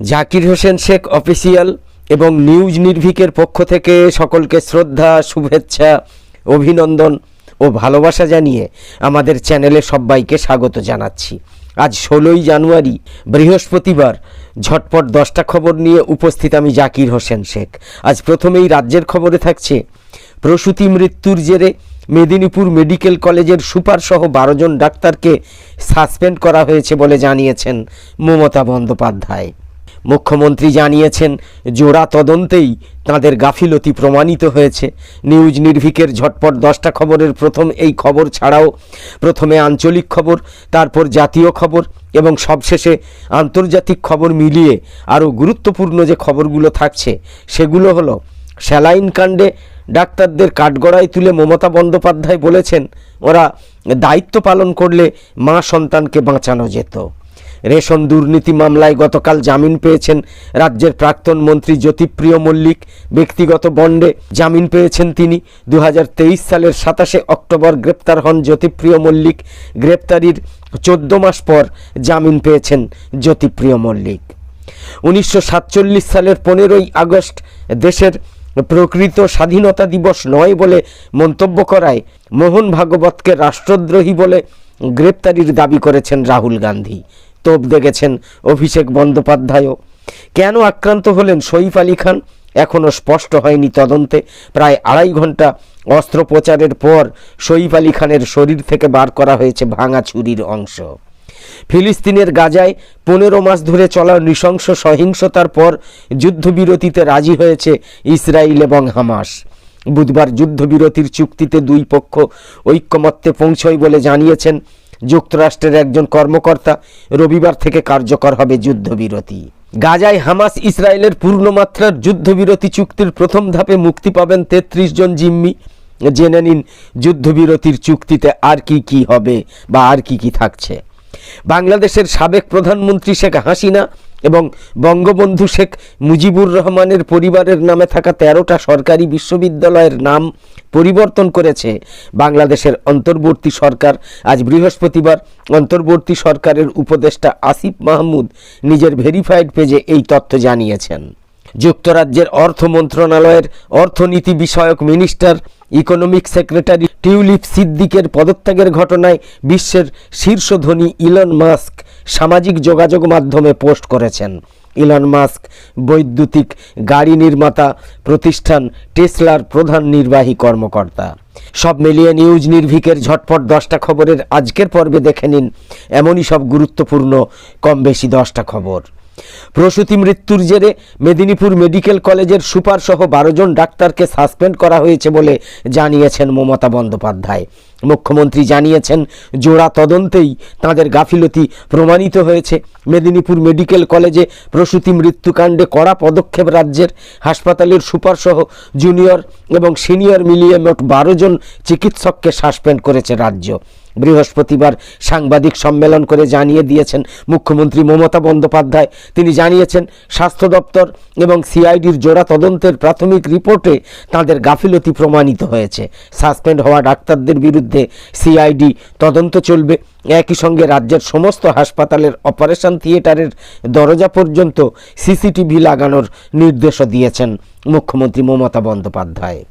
Zakir Hossain Sheikh official এবং news নির্ভিকের পক্ষ থেকে সকলকে শ্রদ্ধা, শুভেচ্ছা, অভিনন্দন ও ভালোবাসা জানিয়ে আমাদের চ্যানেলে সবাইকে স্বাগত জানাচ্ছি। আজ ষোলোই জানুয়ারি, বৃহস্পতিবার, ঝটপট দশটা খবর নিয়ে উপস্থিত আমি জাকির হোসেন শেখ। আজ প্রথমেই রাজ্যের খবরে থাকছে, প্রসূতি মৃত্যুর জেরে মেদিনীপুর মেডিকেল কলেজের সুপারসহ বারো জন ডাক্তারকে সাসপেন্ড করা হয়েছে বলে জানিয়েছেন মমতা বন্দ্যোপাধ্যায়। মুখ্যমন্ত্রী জানিয়েছেন, জোড়া তদন্তেই তাঁদের গাফিলতি প্রমাণিত হয়েছে। নিউজ নির্ভিকের ঝটপট দশটা খবরের প্রথম এই খবর ছাড়াও প্রথমে আঞ্চলিক খবর, তারপর জাতীয় খবর এবং সবশেষে আন্তর্জাতিক খবর মিলিয়ে আরও গুরুত্বপূর্ণ যে খবরগুলো থাকছে, সেগুলো হলো, স্যালাইন কাণ্ডে ডাক্তারদের কাঠগড়ায় তুলে মমতা বন্দ্যোপাধ্যায় বলেছেন, ওরা দায়িত্ব পালন করলে মা সন্তানকে বাঁচানো যেত। রেশন দুর্নীতি মামলায় গতকাল জামিন পেয়েছেন রাজ্যের প্রাক্তন মন্ত্রী জ্যোতিপ্রিয় মল্লিক। ব্যক্তিগত বন্ডে জামিন পেয়েছেন তিনি। দু হাজার তেইশ সালের সাতাশে অক্টোবর গ্রেপ্তার হন জ্যোতিপ্রিয় মল্লিক। গ্রেপ্তারির চোদ্দ মাস পর জামিন পেয়েছেন জ্যোতিপ্রিয় মল্লিক। উনিশশো সাতচল্লিশ সালের পনেরোই আগস্ট দেশের প্রকৃত স্বাধীনতা দিবস নয় বলে মন্তব্য করায় মোহন ভাগবতকে রাষ্ট্রদ্রোহী বলে গ্রেপ্তারির দাবি করেছেন রাহুল গান্ধী। তোপ দেখেছেন অভিষেক বন্দ্যোপাধ্যায়ও। কেন আক্রান্ত হলেন সইফ আলী খান? এখনও স্পষ্ট হয়নি তদন্তে। প্রায় আড়াই ঘণ্টা অস্ত্রোপচারের পর সইফ আলী খানের শরীর থেকে বার করা হয়েছে ভাঙা ছুরির অংশ। ফিলিস্তিনের গাজায় পনেরো মাস ধরে চলা নৃশংস সহিংসতার পর যুদ্ধবিরতিতে রাজি হয়েছে ইসরায়েল এবং হামাস। বুধবার যুদ্ধবিরতির চুক্তিতে দুই পক্ষ ঐক্যমত্যে পৌঁছয় বলে জানিয়েছেন যুক্তরাষ্ট্রের একজন কর্মকর্তা রবিবার থেকে কার্যকর হবে যুদ্ধবিরতি। গাজায় হামাস ইসরায়েলের পূর্ণমাত্রার যুদ্ধবিরতি চুক্তির প্রথম ধাপে মুক্তি পাবেন তেত্রিশ জন জিম্মি। জেনে নিন যুদ্ধবিরতির চুক্তিতে আর কি কি হবে বা আর কি কি থাকছে। বাংলাদেশের সাবেক প্রধানমন্ত্রী শেখ হাসিনা এবং বঙ্গবন্ধু শেখ মুজিবুর রহমানের পরিবারের নামে থাকা তেরোটা সরকারি বিশ্ববিদ্যালয়ের নাম পরিবর্তন করেছে বাংলাদেশের অন্তর্বর্তী সরকার। আজ বৃহস্পতিবার অন্তর্বর্তী সরকারের উপদেষ্টা আসিফ মাহমুদ নিজের ভেরিফাইড পেজে এই তথ্য জানিয়েছেন। যুক্তরাজ্যের অর্থ মন্ত্রণালয়ের অর্থনীতি বিষয়ক মিনিস্টার, ইকোনমিক সেক্রেটারি টিউলিপ সিদ্দিকের পদত্যাগের ঘটনায় বিশ্বের শীর্ষ ধনী ইলন মাস্ক সামাজিক যোগাযোগ মাধ্যমে পোস্ট করেছেন। ইলন মাস্ক বৈদ্যুতিক গাড়ি নির্মাতা, প্রতিষ্ঠান টেসলার প্রধান নির্বাহী কর্মকর্তা। সব মিলিয়ে নিউজ নির্ভিকের ঝটপট দশটা খবরের আজকের পর্বে দেখে নিন। এমনই সব গুরুত্বপূর্ণ কম বেশি দশটা খবর। প্রসূতি মৃত্যুর জেরে মেদিনীপুর মেডিকেল কলেজের সুপার সহ বারো জন ডাক্তারকে সাসপেন্ড করা হয়েছে বলে জানিয়েছেন মমতা বন্দ্যোপাধ্যায়। মুখ্যমন্ত্রী জানিয়েছেন, জোড়া তদন্তেই তাঁদের গাফিলতি প্রমাণিত হয়েছে। মেদিনীপুর মেডিকেল কলেজে প্রসূতি মৃত্যুকাণ্ডে কড়া পদক্ষেপ রাজ্যের হাসপাতালের সুপার সহ জুনিয়র এবং সিনিয়র মিলিয়ে মোট বারো জন চিকিৎসককে সাসপেন্ড করেছে রাজ্য। বৃহস্পতিবার সাংবাদিক সম্মেলন করে জানিয়ে দিয়েছেন মুখ্যমন্ত্রী মমতা বন্দ্যোপাধ্যায়। তিনি জানিয়েছেন, স্বাস্থ্য দপ্তর এবং সিআইডির জোড়া তদন্তের প্রাথমিক রিপোর্টে তাদের গাফিলতি প্রমাণিত হয়েছে। সাসপেন্ড হওয়া ডাক্তারদের বিরুদ্ধে সিআইডি তদন্ত চলবে। একই সঙ্গে রাজ্যের সমস্ত হাসপাতালের অপারেশন থিয়েটারের দরজা পর্যন্ত সিসিটিভি লাগানোর নির্দেশও দিয়েছেন মুখ্যমন্ত্রী মমতা বন্দ্যোপাধ্যায়।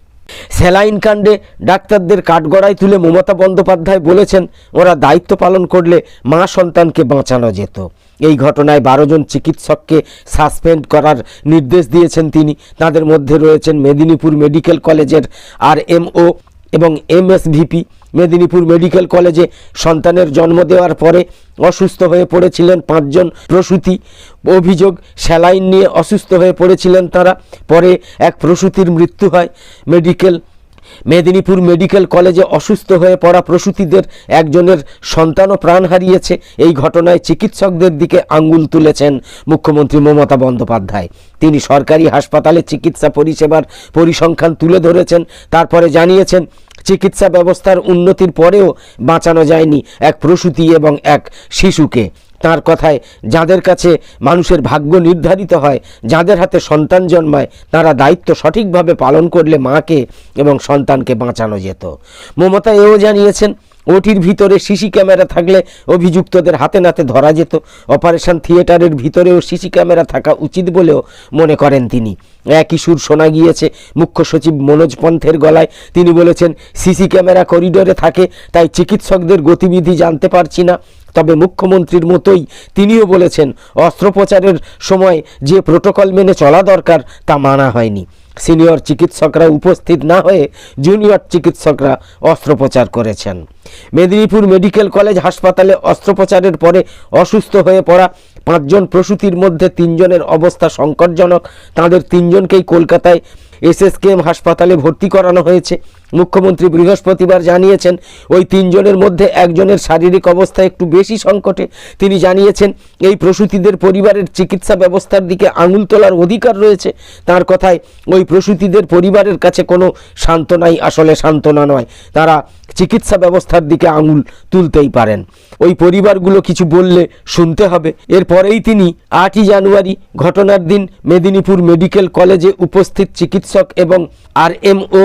স্যালাইন কাণ্ডে ডাক্তারদের কাঠগড়ায় তুলে মমতা বন্দ্যোপাধ্যায় বলেছেন, ওরা দায়িত্ব পালন করলে মা সন্তানকে বাঁচানো যেত। এই ঘটনায় বারো জন চিকিৎসককে সাসপেন্ড করার নির্দেশ দিয়েছেন তিনি। তাদের মধ্যে রয়েছেন মেদিনীপুর মেডিকেল কলেজের আর এমও এবং এমএসভিপি। মেদিনীপুর মেডিকেল কলেজে সন্তানের জন্ম দেওয়ার পরে অসুস্থ হয়ে পড়েছিলেন পাঁচজন প্রসূতি। অভিযোগ, স্যালাইন নিয়ে অসুস্থ হয়ে পড়েছিলেন তারা। পরে এক প্রসূতির মৃত্যু হয়। মেডিকেল, মেদিনীপুর মেডিকেল কলেজে অসুস্থ হয়ে পড়া প্রসূতিদের একজনের সন্তানও প্রাণ হারিয়েছে। এই ঘটনায় চিকিৎসকদের দিকে আঙ্গুল তুলেছেন মুখ্যমন্ত্রী মমতা বন্দ্যোপাধ্যায়। তিনি সরকারি হাসপাতালে চিকিৎসা পরিষেবার পরিসংখ্যান তুলে ধরেছেন। তারপরে জানিয়েছেন চিকিৎসা ব্যবস্থার উন্নতির পরেও বাঁচানো যায়নি এক প্রসূতি এবং এক শিশুকে। তার কথায়, যাদের কাছে মানুষের ভাগ্য নির্ধারিত হয়, যাদের হাতে সন্তান জন্মায়, তারা দায়িত্ব সঠিকভাবে পালন করলে মাকে এবং সন্তানকে বাঁচানো যেত। মমতা এও জানিয়েছেন ওটির ভিতরে সিসি ক্যামেরা থাকলে অভিযুক্তদের হাতে নাতে ধরা যেত। অপারেশন থিয়েটারের ভিতরেও সিসি ক্যামেরা থাকা উচিত বলেও মনে করেন তিনি। একই সুর শোনা গিয়েছে। মুখ্য সচিব মনোজ পন্থের গলায়। তিনি বলেছেন, সিসি ক্যামেরা করিডোরে থাকে, তাই চিকিৎসকদের গতিবিধি জানতে পারছি না। তবে মুখ্যমন্ত্রীর মতোই তিনিও বলেছেন, অস্ত্রোপচারের সময় যে প্রোটোকল মেনে চলা দরকার তা মানা হয়নি। সিনিয়র চিকিৎসকরা উপস্থিত না হয়ে জুনিয়র চিকিৎসকরা অস্ত্রোপচার করেছেন। মেদিনীপুর মেডিকেল কলেজ হাসপাতালে অস্ত্রোপচারের পরে অসুস্থ হয়ে পড়া পাঁচজন প্রসূতির মধ্যে তিনজনের অবস্থা সংকটজনক। তাদের তিনজনকেই কলকাতায় এসএসকেএম হাসপাতালে ভর্তি করানো হয়েছে। মুখ্যমন্ত্রী বৃহস্পতিবার জানিয়েছেন, ওই তিনজনের মধ্যে একজনের শারীরিক অবস্থা একটু বেশি সংকটে। তিনি জানিয়েছেন, এই প্রসূতিদের পরিবারের চিকিৎসা ব্যবস্থার দিকে আঙুল তোলার অধিকার রয়েছে। তার কথায়, ওই প্রসূতিদের পরিবারের কাছে কোনো সান্ত্বনাই আসলে সান্ত্বনা নয়। তারা চিকিৎসা ব্যবস্থার দিকে আঙুল তুলতেই পারেন। ওই পরিবারগুলো কিছু বললে শুনতে হবে। এরপরেই তিনি আটই জানুয়ারি ঘটনার দিন মেদিনীপুর মেডিকেল কলেজে উপস্থিত চিকিৎসক এবং আরএমও,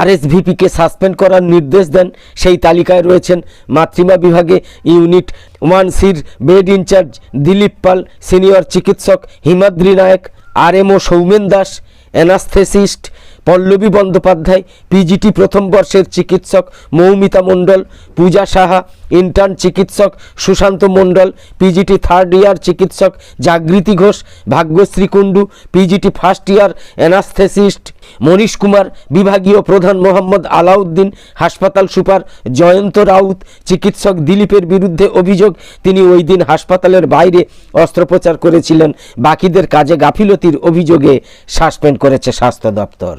আরএসভিপিকে সাসপেন্ড করার নির্দেশ দেন। সেই তালিকায় রয়েছেন মাতৃমা বিভাগে ইউনিট ওয়ান সির bed incharge Dilip Pal, senior চিকিৎসক Himadri Nayak, RMO Soumen Das, anaesthetist Pallabi Bandyopadhyay PGT প্রথম বর্ষের চিকিৎসক, মৌমিতা মণ্ডল, পূজা সাহা, ইন্টার্ন চিকিৎসক, Sushanta Mondal PGT third year চিকিৎসক, Jagriti Ghosh, Bhagyashree Kundu PGT first year anaesthetist Manish Kumar, বিভাগীয় প্রধান মোহাম্মদ আলাউদ্দিন, হাসপাতাল super Jayanta Raut, চিকিৎসক দিলীপের বিরুদ্ধে অভিযোগ, তিনি ওই দিন হাসপাতালের বাইরে অস্ত্রোপচার করেছিলেন, বাকিদের কাজে গাফিলতির অভিযোগে সাসপেন্ড করেছে স্বাস্থ্য দপ্তর।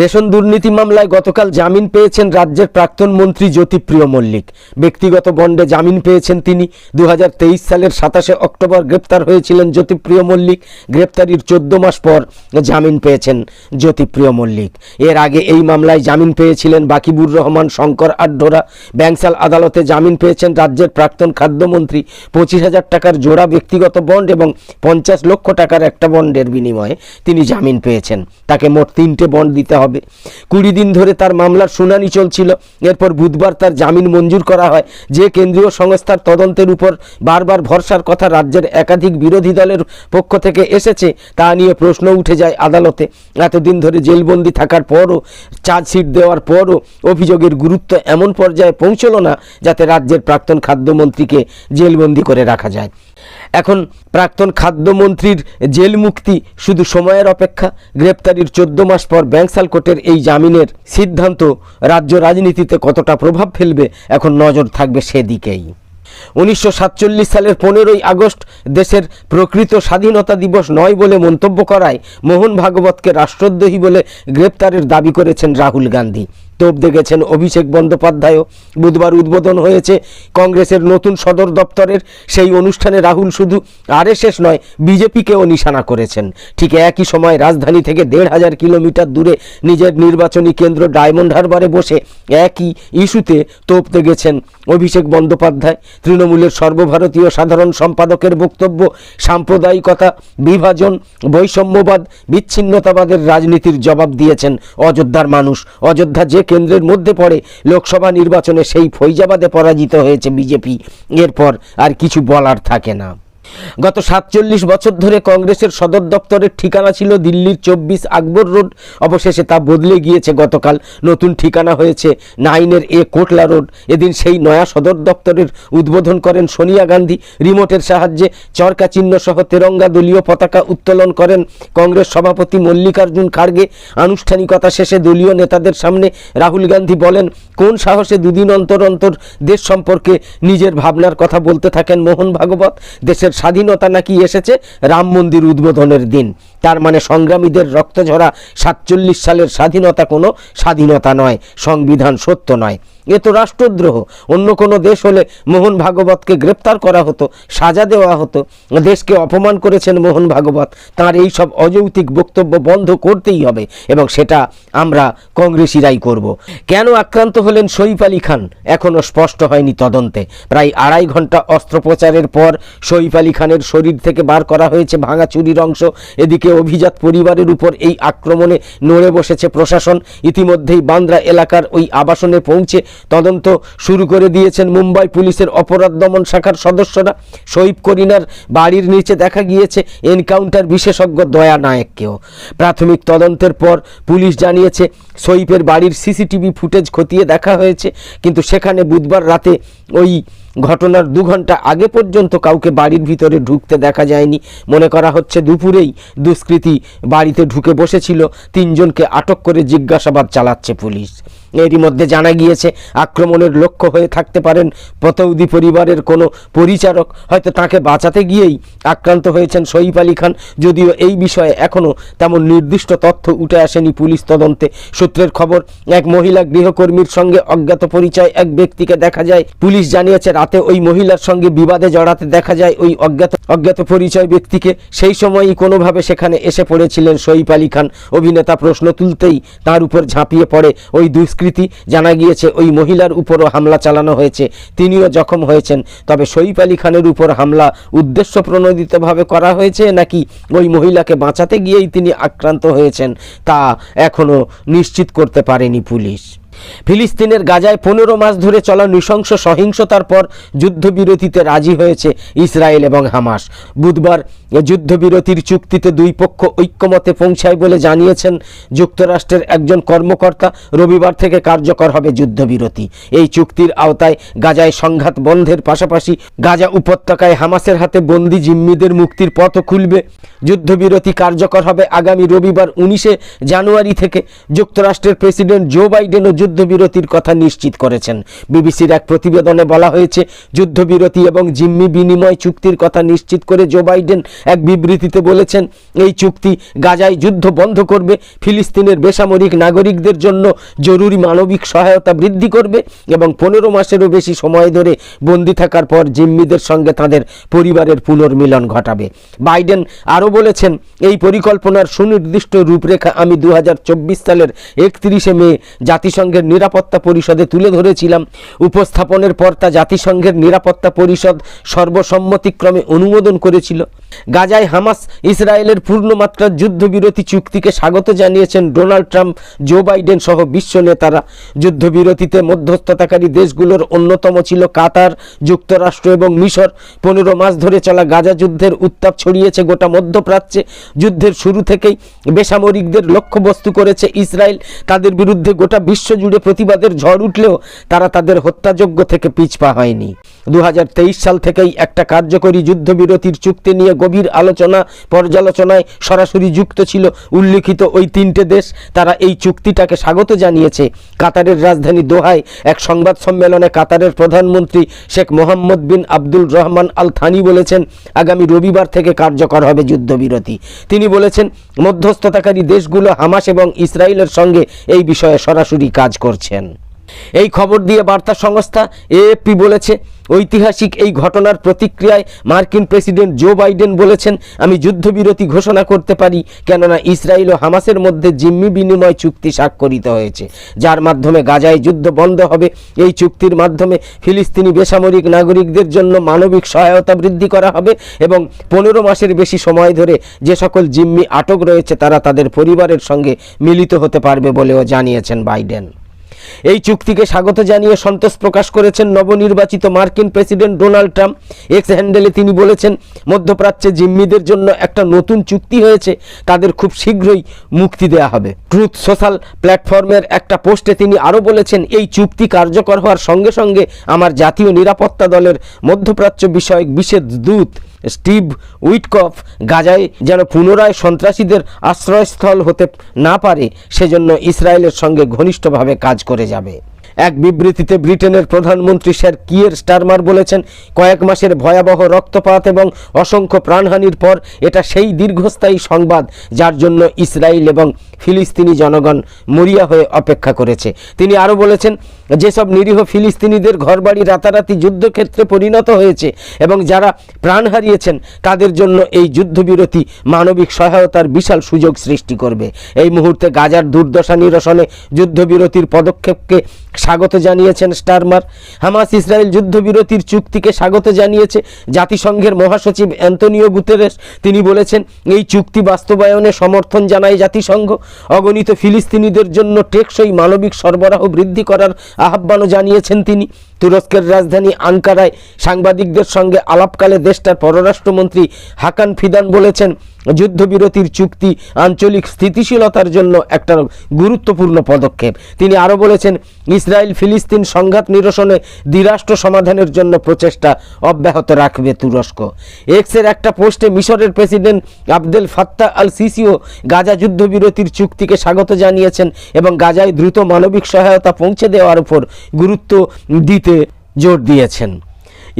রেশন দুর্নীতি মামলায় গতকাল জামিন পেয়েছেন রাজ্যের প্রাক্তন মন্ত্রী জ্যোতিপ্রিয় মল্লিক। ব্যক্তিগত বন্ডে জামিন পেয়েছেন তিনি। দু হাজার তেইশ সালের সাতাশে অক্টোবর গ্রেপ্তার হয়েছিলেন জ্যোতিপ্রিয় মল্লিক। গ্রেপ্তারির চোদ্দ মাস পর জামিন পেয়েছেন জ্যোতিপ্রিয় মল্লিক। এর আগে এই মামলায় জামিন পেয়েছিলেন বাকিবুর রহমান, শঙ্কর আড্ডোরা। ব্যাংসাল আদালতে জামিন পেয়েছেন রাজ্যের প্রাক্তন খাদ্যমন্ত্রী। পঁচিশ হাজার টাকার জোড়া ব্যক্তিগত বন্ড এবং পঞ্চাশ লক্ষ টাকার একটা বন্ডের বিনিময়ে তিনি জামিন পেয়েছেন। তাকে মোট তিনটে বন্ড দিতে হবে। কুড়ি দিন ধরে তার মামলার শুনানি চলছিল। এরপর বুধবার তার জামিন মঞ্জুর করা হয়। যে কেন্দ্রীয় সংস্থার তদন্তের উপর বারবার ভরসার কথা রাজ্যের একাধিক বিরোধী দলের পক্ষ থেকে এসেছে, তা নিয়ে প্রশ্ন উঠে যায় আদালতে। এতদিন ধরে জেলবন্দি থাকার পরও, চার্জশিট দেওয়ার পরও অভিযোগের গুরুত্ব এমন পর্যায়ে পৌঁছলো না, যাতে রাজ্যের প্রাক্তন খাদ্যমন্ত্রীকে জেলবন্দি করে রাখা যায়। এখন প্রাক্তন খাদ্যমন্ত্রীর জেল মুক্তি শুধু সময়ের অপেক্ষা, গ্রেপ্তারির চোদ্দ মাস পর ব্যাংসাল কোর্টের এই জামিনের সিদ্ধান্ত রাজ্য রাজনীতিতে কতটা প্রভাব ফেলবে, এখন নজর থাকবে সেদিকেই। উনিশশো সাতচল্লিশ সালের পনেরোই আগস্ট দেশের প্রকৃত স্বাধীনতা দিবস নয় বলে মন্তব্য করায় মোহন ভাগবতকে রাষ্ট্রদ্রোহী বলে গ্রেপ্তারের দাবি করেছেন রাহুল গান্ধী। তোপ দেখেছেন অভিষেক বন্দ্যোপাধ্যায়ও। বুধবার উদ্বোধন হয়েছে কংগ্রেসের নতুন সদর দপ্তরের। সেই অনুষ্ঠানে রাহুল শুধু আরএসএস নয়, বিজেপিকেও নিশানা করেছেন। ঠিক একই সময় রাজধানী থেকে দেড় হাজার কিলোমিটার দূরে নিজের নির্বাচনী কেন্দ্র ডায়মন্ড হারবারে বসে একই ইস্যুতে তোপ দেখেছেন অভিষেক বন্দ্যোপাধ্যায়। তৃণমূলের সর্বভারতীয় সাধারণ সম্পাদকের বক্তব্য, সাম্প্রদায়িকতা, বিভাজন, বৈষম্যবাদ, বিচ্ছিন্নতাবাদের রাজনীতির জবাব দিয়েছেন অযোধ্যার মানুষ। অযোধ্যা যে কেন্দ্রের মধ্যে পড়ে লোকসভা নির্বাচনে সেই ফৈজাবাদে পরাজিত হয়েছে বিজেপি। এরপর আর কিছু বলার থাকে না। গত সাতচল্লিশ বছর ধরে কংগ্রেসের সদর দপ্তরের ঠিকানা ছিল দিল্লির চব্বিশ আকবর রোড। অবশেষে তা বদলে গিয়েছে গতকাল। নতুন ঠিকানা হয়েছে নাইনের এ কোটলা রোড। এদিন সেই নয়া সদর দপ্তরের উদ্বোধন করেন সোনিয়া গান্ধী। রিমোটের সাহায্যে চরকা চিহ্ন সহ তেরঙ্গা দলীয় পতাকা উত্তোলন করেন কংগ্রেস সভাপতি মল্লিকার্জুন খাড়গে আনুষ্ঠানিকতা শেষে দলীয় নেতাদের সামনে রাহুল গান্ধী বলেন, কোন সাহসে দুদিন অন্তর অন্তর দেশ সম্পর্কে নিজের ভাবনার কথা বলতে থাকেন মোহন ভাগবত? দেশের স্বাধীনতা নাকি এসেছে রাম মন্দির উদ্বোধনের দিন। তার মানে সংগ্রামীদের রক্তঝরা সাতচল্লিশ সালের স্বাধীনতা কোনো স্বাধীনতা নয়, সংবিধান সত্য নয়। এ তো রাষ্ট্রদ্রোহ। অন্য কোনো দেশ হলে মোহন ভাগবতকে গ্রেপ্তার করা হতো, সাজা দেওয়া হতো। দেশকে অপমান করেছেন মোহন ভাগবত। তার এই সব অযৌক্তিক বক্তব্য বন্ধ করতেই হবে এবং সেটা আমরা কংগ্রেসিরাই করব। কেন আক্রান্ত হলেন সইফ আলী খান? এখনও স্পষ্ট হয়নি তদন্তে। প্রায় আড়াই ঘণ্টা অস্ত্রোপচারের পর সইফ আলী খানের শরীর থেকে বার করা হয়েছে ভাঙা চুরির অংশ। এদিকে অভিজাত পরিবারের উপর এই আক্রমণে নড়ে বসেছে প্রশাসন। ইতিমধ্যেই বান্দ্রা এলাকার ওই আবাসনে পৌঁছে তদন্ত শুরু করে দিয়েছেন মুম্বাই পুলিশের অপরাধ দমন শাখার সদস্যরা। শহীদ করিনার বাড়ির নিচে দেখা গিয়েছে এনকাউন্টার বিশেষজ্ঞ দয়া নায়েককেও। প্রাথমিক তদন্তের পর পুলিশ জানিয়েছে সইফের বাড়ির সিসিটিভি ফুটেজ খতিয়ে দেখা হয়েছে, কিন্তু সেখানে বুধবার রাতে ওই ঘটনার দু ঘণ্টা আগে পর্যন্ত কাউকে বাড়ির ভিতরে ঢুকতে দেখা যায়নি। মনে করা হচ্ছে দুপুরেই দুষ্কৃতী বাড়িতে ঢুকে বসেছিল, তিনজনকে আটক করে জিজ্ঞাসাবাদ চালাচ্ছে পুলিশ। এরই মধ্যে জানা গিয়েছে, আক্রমণের লক্ষ্য হয়ে থাকতে পারেন পতৌদি পরিবারের কোনো পরিচারক। হয়তো তাকে বাঁচাতে গিয়েই আক্রান্ত হয়েছেন সইফ আলী খান, যদিও এই বিষয়ে এখনও তেমন নির্দিষ্ট তথ্য উঠে আসেনি পুলিশ তদন্তে। সূত্রের খবর, এক মহিলা গৃহকর্মীর সঙ্গে অজ্ঞাত পরিচয় এক ব্যক্তিকে দেখা যায়। পুলিশ জানিয়েছে, রাতে ওই মহিলার সঙ্গে বিবাদে জড়াতে দেখা যায় ওই অজ্ঞাত অজ্ঞাত পরিচয় ব্যক্তিকে। সেই সময়ই কোনোভাবে সেখানে এসে পড়েছিলেন সইফ আলী খান। অভিনেতা প্রশ্ন তুলতেই তার উপর ঝাঁপিয়ে পড়ে ওই দুষ্কৃতী জানা গিয়েছে, ওই মহিলার উপরও হামলা চালানো হয়েছে। তিনিও জখম হয়েছেন। তবে সইফ আলী খানের উপর হামলা উদ্দেশ্য প্রণোদিতভাবে করা হয়েছে নাকি ওই মহিলাকে বাঁচাতে গিয়েই তিনি আক্রান্ত হয়েছেন তা এখনও নিশ্চিত করতে পারেনি পুলিশ। ফিলিস্তিনের গাজায় পনেরো মাস ধরে চলা নৃশংস সহিংসতার পর যুদ্ধবিরতিতে রাজি হয়েছে ইসরায়েল এবং হামাস। বুধবার যুদ্ধবিরতির চুক্তিতে দুই পক্ষ ঐক্যমতে পৌঁছায় বলে জানিয়েছেন যুক্তরাষ্ট্রের একজন কর্মকর্তা। রবিবার থেকে কার্যকর হবে যুদ্ধবিরতি। এই চুক্তির আওতায় গাজায় সংঘাত বন্ধের পাশাপাশি গাজা উপত্যকায় হামাসের হাতে বন্দি জিম্মিদের মুক্তির পথও খুলবে। যুদ্ধবিরতি কার্যকর হবে আগামী রবিবার উনিশে জানুয়ারি থেকে। যুক্তরাষ্ট্রের প্রেসিডেন্ট জো বাইডেনও যুদ্ধবিরতির কথা নিশ্চিত করেছেন। বিবিসির এক প্রতিবেদনে বলা হয়েছে, যুদ্ধবিরতি এবং জিম্মি বিনিময় চুক্তির কথা নিশ্চিত করে জো বাইডেন এক বিবৃতিতে বলেছেন, এই চুক্তি গাজায় যুদ্ধ বন্ধ করবে, ফিলিস্তিনের বেসামরিক নাগরিকদের জন্য জরুরি মানবিক সহায়তা বৃদ্ধি করবে এবং পনেরো মাসেরও বেশি সময় ধরে বন্দি থাকার পর জিম্মিদের সঙ্গে তাদের পরিবারের পুনর্মিলন ঘটাবে। বাইডেন আরও বলেছেন, এই পরিকল্পনার সুনির্দিষ্ট রূপরেখা আমি দু হাজার চব্বিশ সালের একত্রিশে মে জাতিসংঘের নিরাপত্তা পরিষদে তুলে ধরেছিলাম। উপস্থাপনের পর তা জাতিসংঘের নিরাপত্তা পরিষদ সর্বসম্মতিক্রমে অনুমোদন করেছিল। গাজায় হামাস ইসরায়েলের পূর্ণমাত্রার যুদ্ধবিরতি চুক্তিকে স্বাগত জানিয়েছেন ডোনাল্ড ট্রাম্প, জো বাইডেন সহ বিশ্ব নেতারা। যুদ্ধবিরতিতে মধ্যস্থতাকারী দেশগুলোর অন্যতম ছিল কাতার, যুক্তরাষ্ট্র এবং মিশর। পনেরো মাস ধরে চলা গাজা যুদ্ধের উত্তাপ ছড়িয়েছে গোটা মধ্যপ্রাচ্যে। যুদ্ধের শুরু থেকেই বেসামরিকদের লক্ষ্যবস্তু করেছে ইসরায়েল। তাদের বিরুদ্ধে গোটা বিশ্ব জুড়ে প্রতিবাদের ঝড় উঠলেও তারা তাদের হত্যাযোগ্য থেকে পিছপা হয়নি। দু হাজার তেইশ সাল থেকেই একটা কার্যকরী যুদ্ধবিরতির চুক্তি নিয়ে গভীর আলোচনা, পর্যালোচনায় সরাসরি যুক্ত ছিল উল্লিখিত ওই তিনটে দেশ। তারা এই চুক্তিটাকে স্বাগত জানিয়েছে। কাতারের রাজধানী দোহায় এক সংবাদ সম্মেলনে কাতারের প্রধানমন্ত্রী Sheikh Mohammed bin Abdul Rahman Al Thani বলেছেন, আগামী রবিবার থেকে কার্যকর হবে যুদ্ধবিরতি। তিনি বলেছেন, মধ্যস্থতাকারী দেশগুলো হামাস এবং ইসরায়েলের সঙ্গে এই বিষয়ে সরাসরি কাজ করছেন। এই খবর দিয়ে বার্তা সংস্থা এএফপি বলেছে, ঐতিহাসিক এই ঘটনার প্রতিক্রিয়ায় মার্কিন প্রেসিডেন্ট জো বাইডেন বলেছেন, আমি যুদ্ধবিরতি ঘোষণা করতে পারি, কেননা ইসরায়েল ও হামাসের মধ্যে জিম্মি বিনিময় চুক্তি স্বাক্ষরিত হয়েছে, যার মাধ্যমে গাজায় যুদ্ধ বন্ধ হবে। এই চুক্তির মাধ্যমে ফিলিস্তিনি বেসামরিক নাগরিকদের জন্য মানবিক সহায়তা বৃদ্ধি করা হবে এবং পনেরো মাসের বেশি সময় ধরে যে সকল জিম্মি আটক রয়েছে, তারা তাদের পরিবারের সঙ্গে মিলিত হতে পারবে বলেও জানিয়েছেন বাইডেন। এই চুক্তিকে স্বাগত জানিয়ে সন্তোষ প্রকাশ করেছেন নবনির্বাচিত মার্কিন প্রেসিডেন্ট ডোনাল্ড ট্রাম্প। এক্স হ্যান্ডেলে তিনি বলেছেন, মধ্যপ্রাচ্যে জিম্মিদের জন্য একটা নতুন চুক্তি হয়েছে, তাদের খুব শীঘ্রই মুক্তি দেওয়া হবে। ট্রুথ সোশ্যাল প্ল্যাটফর্মের একটা পোস্টে তিনি আরও বলেছেন, এই চুক্তি কার্যকর হওয়ার সঙ্গে সঙ্গে আমার জাতীয় নিরাপত্তা দলের মধ্যপ্রাচ্য বিষয়ক বিশেষ দূত স্টিভ উইটকফ গাজায় যেন পুনরায় সন্ত্রাসীদের আশ্রয়স্থল হতে না পারে, সেজন্য ইসরায়েলের সঙ্গে ঘনিষ্ঠভাবে কাজ করে যাবে। এক বিবৃতিতে ব্রিটেনের প্রধানমন্ত্রী স্যার কিয়ের স্টারমার বলেছেন, কয়েক মাসের ভয়াবহ রক্তপাত এবং অসংখ্য প্রাণহানির পর এটা সেই দীর্ঘস্থায়ী সংবাদ যার জন্য ইসরায়েল এবং ফিলিস্তিনি জনগণ মরিয়া হয়ে অপেক্ষা করেছে। তিনি আরও বলেছেন, যেসব নিরীহ ফিলিস্তিনিদের ঘরবাড়ি রাতারাতি যুদ্ধক্ষেত্রে পরিণত হয়েছে এবং যারা প্রাণ হারিয়েছেন, তাদের জন্য এই যুদ্ধবিরতি মানবিক সহায়তার বিশাল সুযোগ সৃষ্টি করবে। এই মুহূর্তে গাজার দুর্দশা নিরসনে যুদ্ধবিরতির পদক্ষেপকে স্বাগত জানিয়েছেন স্টারমার। হামাস ইসরায়েল যুদ্ধবিরতির চুক্তিকে স্বাগত জানিয়েছে। জাতিসংঘের মহাসচিব অ্যান্তনিও গুতেরেস, তিনি বলেছেন, এই চুক্তি বাস্তবায়নে সমর্থন জানায় জাতিসংঘ। অগণিত ফিলিস্তিনিদের জন্য টেকসই মানবিক সরবরাহ বৃদ্ধি করার আহ্বানও জানিয়েছেন তিনি। তুরস্কের রাজধানী আঙ্কারায় সাংবাদিকদের সঙ্গে আলাপকালে দেশটার পররাষ্ট্রমন্ত্রী হাকান ফিদান বলেছেন, যুদ্ধবিরতির চুক্তি আঞ্চলিক স্থিতিশীলতার জন্য একটা গুরুত্বপূর্ণ পদক্ষেপ। তিনি আরও বলেছেন ইসরায়েল ফিলিস্তিন সংঘাত নিরসনে দ্বিরাষ্ট্র সমাধানের জন্য প্রচেষ্টা অব্যাহত রাখবে তুরস্ক। এক্সের একটা পোস্টে মিশরের প্রেসিডেন্ট আবদেল ফাত্তা আল সিসিও গাজা যুদ্ধবিরতির চুক্তিকে স্বাগত জানিয়েছেন এবং গাজায় দ্রুত মানবিক সহায়তা পৌঁছে দেওয়ার উপর গুরুত্ব দিতে জোর দিয়েছেন।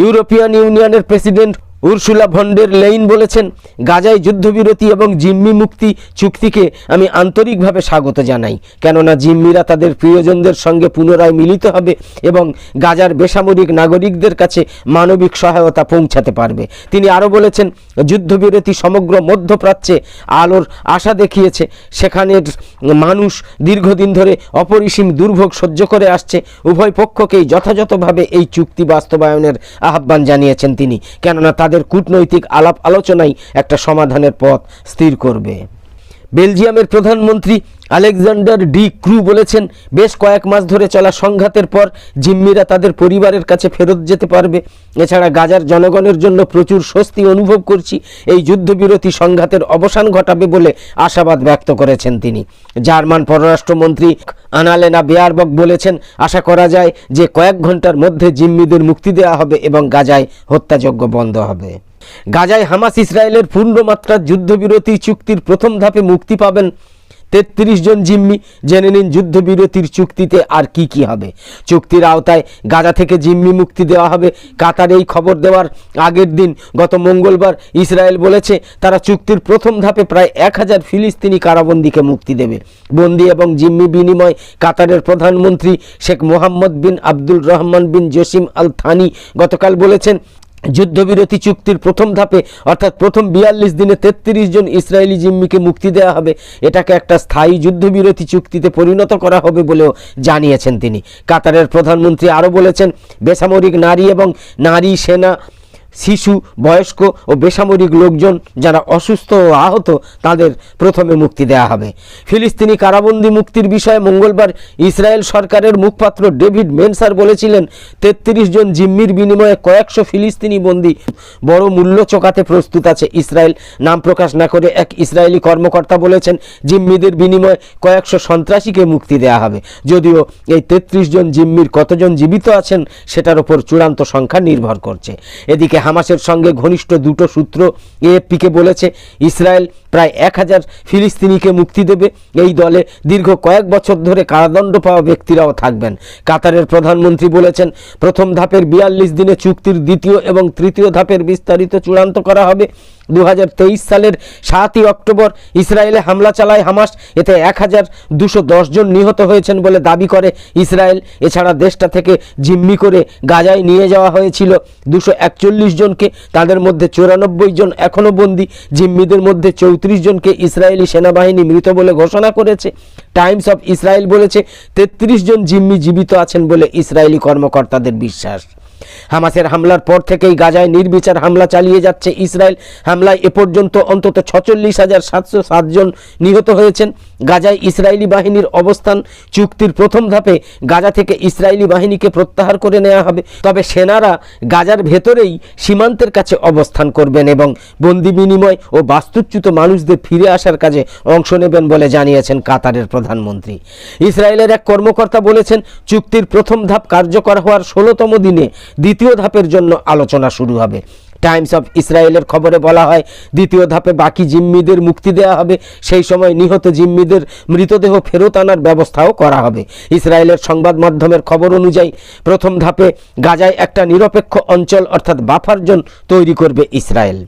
ইউরোপিয়ান ইউনিয়নের প্রেসিডেন্ট উরসুলা ভন্ডের লেইন বলেছেন, গাজায় যুদ্ধবিরতি এবং জিম্মি মুক্তি চুক্তিকে আমি আন্তরিকভাবে স্বাগত জানাই। কেননা জিম্মিরা তাদের প্রিয়জনদের সঙ্গে পুনরায় মিলিত হবে এবং গাজার বেসামরিক নাগরিকদের কাছে মানবিক সহায়তা পৌঁছাতে পারবে। তিনি আরও বলেছেন, যুদ্ধবিরতি সমগ্র মধ্যপ্রাচ্যে আলোর আশা দেখিয়েছে। সেখানের মানুষ দীর্ঘদিন ধরে অপরিসীম দুর্ভোগ সহ্য করে আসছে। উভয় পক্ষকেই যথাযথভাবে এই চুক্তি বাস্তবায়নের আহ্বান জানিয়েছেন তিনি। কেননা তাদের কূটনৈতিক আলাপ আলোচনাই একটা সমাধানের পথ স্থির করবে। বেলজিয়ামের প্রধানমন্ত্রী আলেকজান্ডার ডি ক্রু বলেছেন, বেশ কয়েক মাস ধরে চলা সংঘাতের পর জিম্মিরা তাদের পরিবারের কাছে ফেরত যেতে পারবে। এছাড়া গাজার জনগণের জন্য প্রচুর স্বস্তি অনুভব করছি, এই যুদ্ধবিরতি সংঘাতের অবসান ঘটাবে বলে আশাবাদ ব্যক্ত করেছেন তিনি। জার্মান পররাষ্ট্রমন্ত্রী আনালেনা বেয়ারবক বলেছেন, আশা করা যায় যে কয়েক ঘণ্টার মধ্যে জিম্মিদের মুক্তি দেওয়া হবে এবং গাজায় হত্যাযজ্ঞ বন্ধ হবে। গাজায় হামাস ইসরায়েলের পূর্ণমাত্রার যুদ্ধবিরতি চুক্তির প্রথম ধাপে মুক্তি পাবেন তেত্রিশ জন জিম্মি জেনে নিন যুদ্ধবিরতির চুক্তিতে আর কি কি হবে। চুক্তির আওতায় গাজা থেকে জিম্মি মুক্তি দেওয়া হবে। কাতার এই খবর দেওয়ার আগের দিন, গত মঙ্গলবার ইসরায়েল বলেছে, তারা চুক্তির প্রথম ধাপে প্রায় এক হাজার ফিলিস্তিনি কারাবন্দিকে মুক্তি দেবে। বন্দি এবং জিম্মি বিনিময় কাতারের প্রধানমন্ত্রী Sheikh Mohammed bin Abdul Rahman bin Jassim Al Thani গতকাল বলেছেন যুদ্ধবিরতি চুক্তির প্রথম ধাপে, অর্থাৎ প্রথম বিয়াল্লিশ দিনে তেত্রিশ জন ইসরায়েলি জিম্মিকে মুক্তি দেওয়া হবে। এটাকে একটা স্থায়ী যুদ্ধবিরতি চুক্তিতে পরিণত করা হবে বলেও জানিয়েছেন তিনি। কাতারের প্রধানমন্ত্রী আরও বলেছেন, বেসামরিক নারী এবং নারী সেনা শিশু, বয়স্ক ও বেসামরিক লোকজন যারা অসুস্থ ও আহত, তাদের প্রথমে মুক্তি দেওয়া হবে। ফিলিস্তিনি কারাবন্দি মুক্তির বিষয়ে মঙ্গলবার ইসরায়েল সরকারের মুখপাত্র ডেভিড মেনসার বলেছিলেন, তেত্রিশ জন জিম্মির বিনিময়ে কয়েকশো ফিলিস্তিনি বন্দি বড় মূল্য চোকাতে প্রস্তুত আছে ইসরায়েল। নাম প্রকাশ না করে এক ইসরায়েলি কর্মকর্তা বলেছেন, জিম্মিদের বিনিময়ে কয়েকশো সন্ত্রাসীকে মুক্তি দেওয়া হবে। যদিও এই তেত্রিশ জন জিম্মির কতজন জীবিত আছেন, সেটার ওপর চূড়ান্ত সংখ্যা নির্ভর করছে। এদিকে হামাসের সঙ্গে ঘনিষ্ঠ দুটো সূত্র এএফপিকে বলেছে ইসরায়েল প্রায় এক হাজার ফিলিস্তিনিকে মুক্তি দেবে। এই দলে দীর্ঘ কয়েক বছর ধরে কারাদণ্ড পাওয়া ব্যক্তিরাও থাকবেন। কাতারের প্রধানমন্ত্রী বলেছেন, প্রথম ধাপের বিয়াল্লিশ দিনে চুক্তির দ্বিতীয় এবং তৃতীয় ধাপের বিস্তারিত চূড়ান্ত করা হবে। দু হাজার তেইশ সালের সাতই অক্টোবর ইসরায়েলে হামলা চালায় হামাস। এতে এক হাজার দুশো জন নিহত হয়েছেন বলে দাবি করে ইসরায়েল। এছাড়া দেশটা থেকে জিম্মি করে গাজায় নিয়ে যাওয়া হয়েছিল। দুশো জনকে, তাদের মধ্যে চুরানব্বই জন এখনও বন্দী। জিম্মিদের মধ্যে চৌত্রিশ জনকে ইসরায়েলি সেনাবাহিনী মৃত বলে ঘোষণা করেছে। টাইমস অফ ইসরায়েল বলেছে, তেত্রিশ জন জিম্মি জীবিত আছেন বলে ইসরায়েলি কর্মকর্তাদের বিশ্বাস। হামাসের হামলার পর থেকেই গাজায় নির্বিচার হামলা চালিয়ে যাচ্ছে ইসরায়েল। হামলায় এ পর্যন্ত অন্তত ছচল্লিশ হাজার সাতশো সাতজন নিহত হয়েছেন। গাজায় ইসরায়েলি বাহিনীর অবস্থান চুক্তির প্রথম ধাপে গাজা থেকে ইসরায়েলি বাহিনীকে প্রত্যাহার করে নেওয়া হবে। তবে সেনারা গাজার ভেতরেই সীমান্তের কাছে অবস্থান করবেন এবং বন্দি বিনিময় ও বাস্তুচ্যুত মানুষদের ফিরে আসার কাজে অংশ নেবেন বলে জানিয়েছেন কাতারের প্রধানমন্ত্রী। ইসরায়েলের এক কর্মকর্তা বলেছেন, চুক্তির প্রথম ধাপ কার্যকর হওয়ার ষোলোতম দিনে দ্বিতীয় ধাপের জন্য আলোচনা শুরু হবে। টাইমস অফ ইসরায়েলের খবরে বলা হয়, দ্বিতীয় ধাপে বাকি জিম্মিদের মুক্তি দেওয়া হবে। সেই সময় নিহত জিম্মিদের মৃতদেহ ফেরত আনার ব্যবস্থাও করা হবে। ইসরায়েলের সংবাদ মাধ্যমের খবর অনুযায়ী, প্রথম ধাপে গাজায় একটা নিরপেক্ষ অঞ্চল অর্থাৎ বাফার জোন তৈরি করবে ইসরায়েল।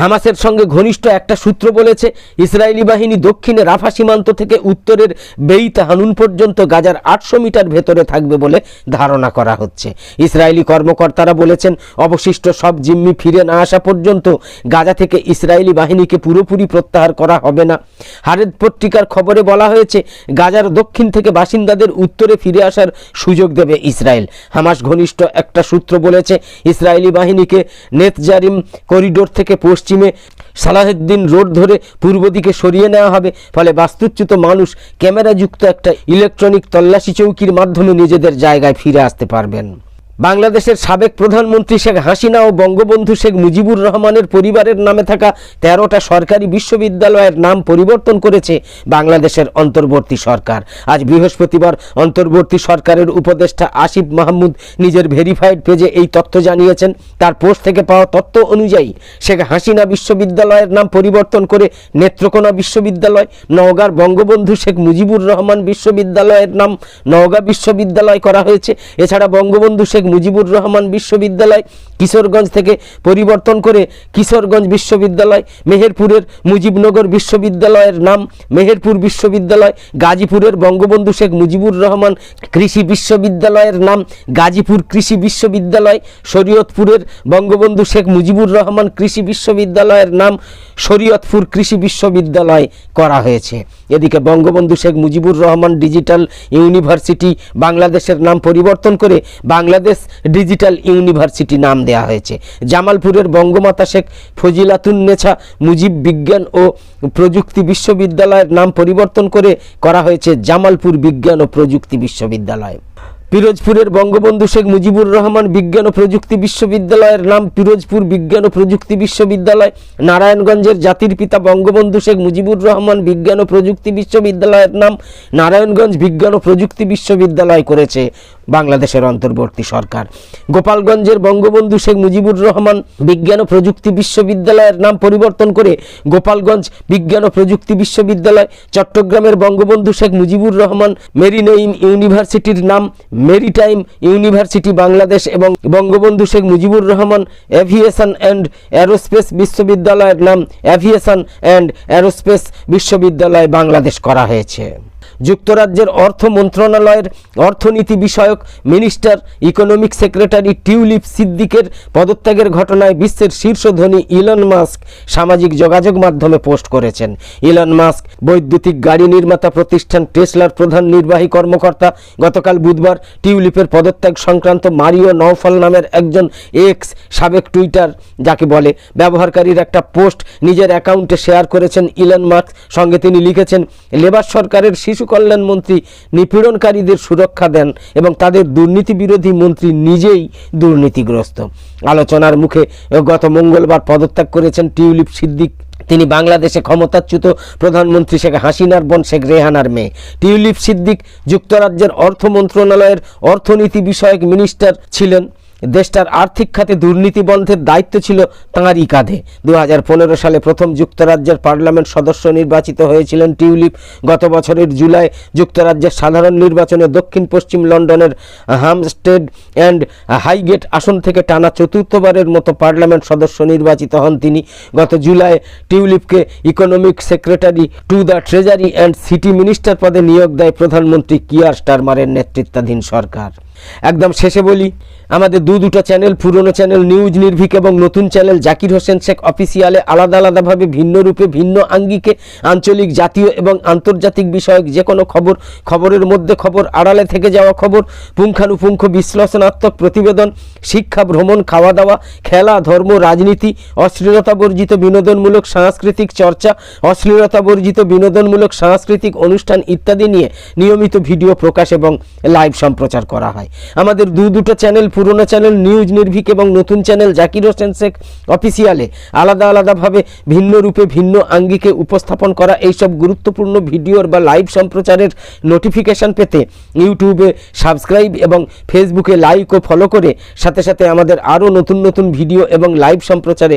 হামাসের সঙ্গে ঘনিষ্ঠ একটা সূত্র বলেছে, ইসরায়েলি বাহিনী দক্ষিণে রাফা সীমান্ত থেকে উত্তরের বেইত হানুন পর্যন্ত গাজার আটশো মিটার ভেতরে থাকবে বলে ধারণা করা হচ্ছে। ইসরায়েলি কর্মকর্তারা বলেছেন, অবশিষ্ট সব জিম্মি ফিরে না আসা পর্যন্ত গাজা থেকে ইসরায়েলি বাহিনীকে পুরোপুরি প্রত্যাহার করা হবে না। হারেদ পত্রিকার খবরে বলা হয়েছে, গাজার দক্ষিণ থেকে বাসিন্দাদের উত্তরে ফিরে আসার সুযোগ দেবে ইসরায়েল। হামাস ঘনিষ্ঠ একটা সূত্র বলেছে, ইসরায়েলি বাহিনীকে নেতজারিম করিডোর থেকে পশ্চিমে সালাহুদ্দিন রোড ধরে পূর্ব দিকে সরিয়ে নেওয়া হবে। ফলে বাস্তুচ্যুত মানুষ ক্যামেরাযুক্ত একটা ইলেকট্রনিক তল্লাশি চৌকির মাধ্যমে নিজেদের জায়গায় ফিরে আসতে পারবেন। বাংলাদেশের সাবেক প্রধানমন্ত্রী শেখ হাসিনা ও বঙ্গবন্ধু শেখ মুজিবুর রহমানের পরিবারের নামে থাকা তেরোটা সরকারি বিশ্ববিদ্যালয়ের নাম পরিবর্তন করেছে বাংলাদেশের অন্তর্বর্তী সরকার। আজ বৃহস্পতিবার অন্তর্বর্তী সরকারের উপদেষ্টা আসিফ মাহমুদ নিজের ভেরিফাইড পেজে এই তথ্য জানিয়েছেন। তার পোস্ট থেকে পাওয়া তথ্য অনুযায়ী শেখ হাসিনা বিশ্ববিদ্যালয়ের নাম পরিবর্তন করে নেত্রকোনা বিশ্ববিদ্যালয়, নওগাঁর বঙ্গবন্ধু শেখ মুজিবুর রহমান বিশ্ববিদ্যালয়ের নাম নওগাঁ বিশ্ববিদ্যালয় করা হয়েছে। এছাড়া বঙ্গবন্ধু শেখ মুজিবুর রহমান বিশ্ববিদ্যালয় কিশোরগঞ্জ থেকে পরিবর্তন করে কিশোরগঞ্জ বিশ্ববিদ্যালয়, মেহেরপুরের মুজিবনগর বিশ্ববিদ্যালয়ের নাম মেহেরপুর বিশ্ববিদ্যালয়, গাজীপুরের বঙ্গবন্ধু শেখ মুজিবুর রহমান কৃষি বিশ্ববিদ্যালয়ের নাম গাজীপুর কৃষি বিশ্ববিদ্যালয়, শরীয়তপুরের বঙ্গবন্ধু শেখ মুজিবুর রহমান কৃষি বিশ্ববিদ্যালয়ের নাম শরীয়তপুর কৃষি বিশ্ববিদ্যালয় করা হয়েছে। এদিকে বঙ্গবন্ধু শেখ মুজিবুর রহমান ডিজিটাল ইউনিভার্সিটি বাংলাদেশের নাম পরিবর্তন করে বাংলাদেশ ডিজিটাল ইউনিভার্সিটি নাম দেওয়া হয়েছে। জামালপুরের বঙ্গমাতা শেখ ফজিলাতুন্নেছা মুজিব বিজ্ঞান ও প্রযুক্তি বিশ্ববিদ্যালয়ের নাম পরিবর্তন করে করা হয়েছে জামালপুর বিজ্ঞান ও প্রযুক্তি বিশ্ববিদ্যালয়। পিরোজপুরের বঙ্গবন্ধু শেখ মুজিবুর রহমান বিজ্ঞান ও প্রযুক্তি বিশ্ববিদ্যালয়ের নাম পিরোজপুর বিজ্ঞান ও প্রযুক্তি বিশ্ববিদ্যালয়। নারায়ণগঞ্জের জাতির পিতা বঙ্গবন্ধু শেখ মুজিবুর রহমান বিজ্ঞান ও প্রযুক্তি বিশ্ববিদ্যালয়ের নাম নারায়ণগঞ্জ বিজ্ঞান ও প্রযুক্তি বিশ্ববিদ্যালয় করেছে। বাংলাদেশের অন্তর্বর্তী সরকার। গোপালগঞ্জের বঙ্গবন্ধু শেখ মুজিবুর রহমান বিজ্ঞান ও প্রযুক্তি বিশ্ববিদ্যালয়ের নাম পরিবর্তন করে গোপালগঞ্জ বিজ্ঞান ও প্রযুক্তি বিশ্ববিদ্যালয়, চট্টগ্রামের বঙ্গবন্ধু শেখ মুজিবুর রহমান মেরিনাইম ইউনিভার্সিটির নাম মেরিটাইম ইউনিভার্সিটি বাংলাদেশ এবং Bangabandhu Sheikh Mujibur Rahman aviation and aerospace বিশ্ববিদ্যালয়ের নাম অ্যাভিয়েশন অ্যান্ড অ্যারোস্পেস বিশ্ববিদ্যালয় বাংলাদেশ করা হয়েছে। যুক্তরাজ্যের অর্থ মন্ত্রণালয়ের অর্থনীতি বিষয়ক মিনিস্টার ইকোনমিক সেক্রেটারি টিউলিপ সিদ্দিকের পদত্যাগের ঘটনায় বিশ্বের শীর্ষ ধনী ইলন মাস্ক সামাজিক যোগাযোগ মাধ্যমে পোস্ট করেছেন। ইলন মাস্ক বৈদ্যুতিক গাড়ি নির্মাতা প্রতিষ্ঠান টেসলার প্রধান নির্বাহী কর্মকর্তা গতকাল বুধবার টিউলিপের পদত্যাগ সংক্রান্ত মারিও নওফল নামের একজন এক্স সাবেক টুইটার যাকে বলে, ব্যবহারকারীর একটা পোস্ট নিজের অ্যাকাউন্টে শেয়ার করেছেন ইলন মাস্ক। সঙ্গে তিনি লিখেছেন, লেবার সরকারের শিশু কল্যাণ মন্ত্রী নিপীড়নকারীদের সুরক্ষা দেন এবং তাদের দুর্নীতি বিরোধী মন্ত্রী নিজেই দুর্নীতিগ্রস্ত। আলোচনার মুখে গত মঙ্গলবার পদত্যাগ করেছেন টিউলিপ সিদ্দিক। তিনি বাংলাদেশে ক্ষমতাচ্যুত প্রধানমন্ত্রী শেখ হাসিনার বোন শেখ রেহানার মেয়ে। টিউলিপ সিদ্দিক যুক্তরাজ্যের অর্থ মন্ত্রণালয়ের অর্থনীতি বিষয়ক মিনিস্টার ছিলেন। দেশটার আর্থিক খাতে দুর্নীতি বন্ধের দায়িত্ব ছিল তাঁরই কাঁধে দু হাজার পনেরো সালে প্রথম যুক্তরাজ্যের পার্লামেন্ট সদস্য নির্বাচিত হয়েছিলেন টিউলিপ। গত বছরের জুলাই যুক্তরাজ্যের সাধারণ নির্বাচনে দক্ষিণ পশ্চিম লন্ডনের হামস্টেড অ্যান্ড হাইগেট আসন থেকে টানা চতুর্থবারের মতো পার্লামেন্ট সদস্য নির্বাচিত হন তিনি। গত July টিউলিপকে economic secretary to the treasury and city minister পদে নিয়োগ দেয় প্রধানমন্ত্রী কিয়ার স্টারমারের নেতৃত্বাধীন সরকার। একদম শেষে বলি, আমাদের দু দুটো চ্যানেল পুরনো চ্যানেল নিউজ নির্ভীক এবং নতুন চ্যানেল জাকির হোসেন শেখ অফিসিয়ালে আলাদা আলাদাভাবে ভিন্ন রূপে, ভিন্ন আঙ্গিকে আঞ্চলিক, জাতীয় এবং আন্তর্জাতিক বিষয়ক যে কোনো খবর, খবরের মধ্যে খবর, আড়ালে থেকে যাওয়া খবর, পুঙ্খানুপুঙ্খ বিশ্লেষণাত্মক প্রতিবেদন, শিক্ষা, ভ্রমণ খাওয়া দাওয়া খেলা, ধর্ম, রাজনীতি অশ্লীলতা বর্জিত বিনোদনমূলক, সাংস্কৃতিক চর্চা অশ্লীলতা বর্জিত বিনোদনমূলক, সাংস্কৃতিক অনুষ্ঠান ইত্যাদি নিয়ে নিয়মিত ভিডিও প্রকাশ এবং লাইভ সম্প্রচার করা হয় আমাদের দু দুটো চ্যানেল, পুরনো চ্যানেল, নিউজ নির্ভীক এবং নতুন চ্যানেল জাকির হোসেন শেখ অফিসিয়ালে আলাদা আলাদাভাবে ভিন্ন রূপে, ভিন্ন আঙ্গিকে উপস্থাপন করা এইসব গুরুত্বপূর্ণ ভিডিওর বা লাইভ সম্প্রচারের নোটিফিকেশন পেতে ইউটিউবে সাবস্ক্রাইব এবং ফেসবুকে লাইক ও ফলো করে সাথে সাথে আমাদের আরও নতুন নতুন ভিডিও এবং লাইভ সম্প্রচারে